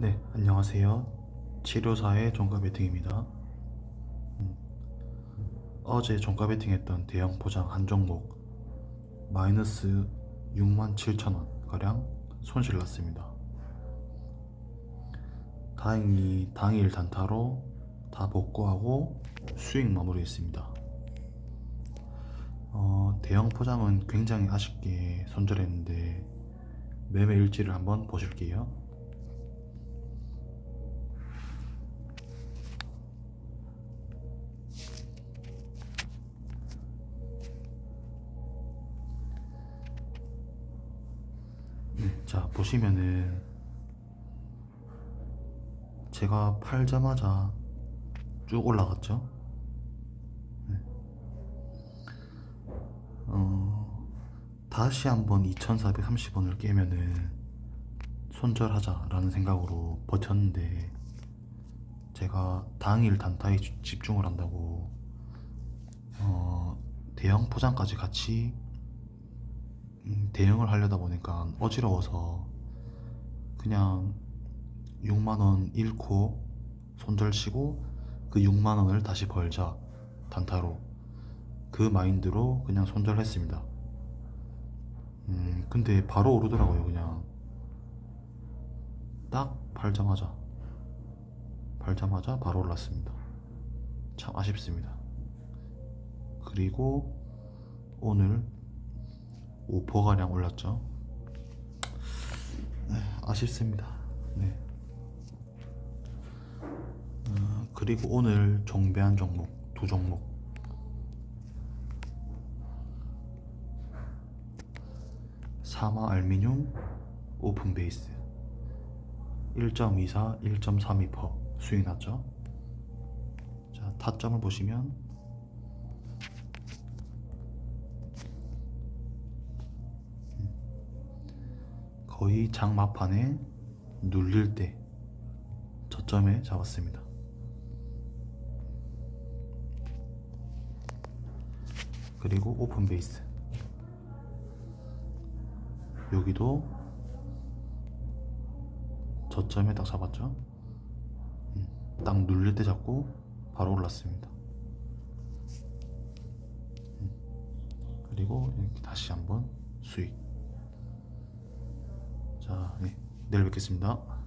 네, 안녕하세요. 치료사의 종가 베팅입니다. 음, 어제 종가 베팅했던 대형 포장 한 종목 마이너스 67,000원 가량 손실 났습니다. 다행히 당일 단타로 다 복구하고 수익 마무리했습니다. 어, 대형 포장은 굉장히 아쉽게 손절했는데 매매 일지를 한번 보실게요. 자 보시면은 제가 팔자마자 쭉 올라갔죠. 네. 어, 다시 한번 2,430원을 깨면은 손절하자라는 생각으로 버텼는데 제가 당일 단타에 주- 집중을 한다고 어, 대형 포장까지 같이 음, 대응을 하려다 보니까 어지러워서 그냥 6만원 잃고 손절치고 그 6만원을 다시 벌자 단타로 그 마인드로 그냥 손절했습니다. 음, 근데 바로 오르더라고요, 그냥. 딱 팔자마자. 팔자마자 바로 올랐습니다. 참 아쉽습니다. 그리고 오늘 5%가량 올랐죠. 네, 아쉽습니다. 네. 어, 그리고 오늘 종배한 종목 두 종목 사마 알미늄 오픈 베이스 1.24, 1.32% 수익 났죠. 자, 타점을 보시면 거의 장마판에 눌릴 때 저점에 잡았습니다. 그리고 오픈 베이스 여기도 저점에 딱 잡았죠. 음, 딱 눌릴 때 잡고 바로 올랐습니다. 음, 그리고 이렇게 다시 한번 수익. 자, 네, 내일 뵙겠습니다.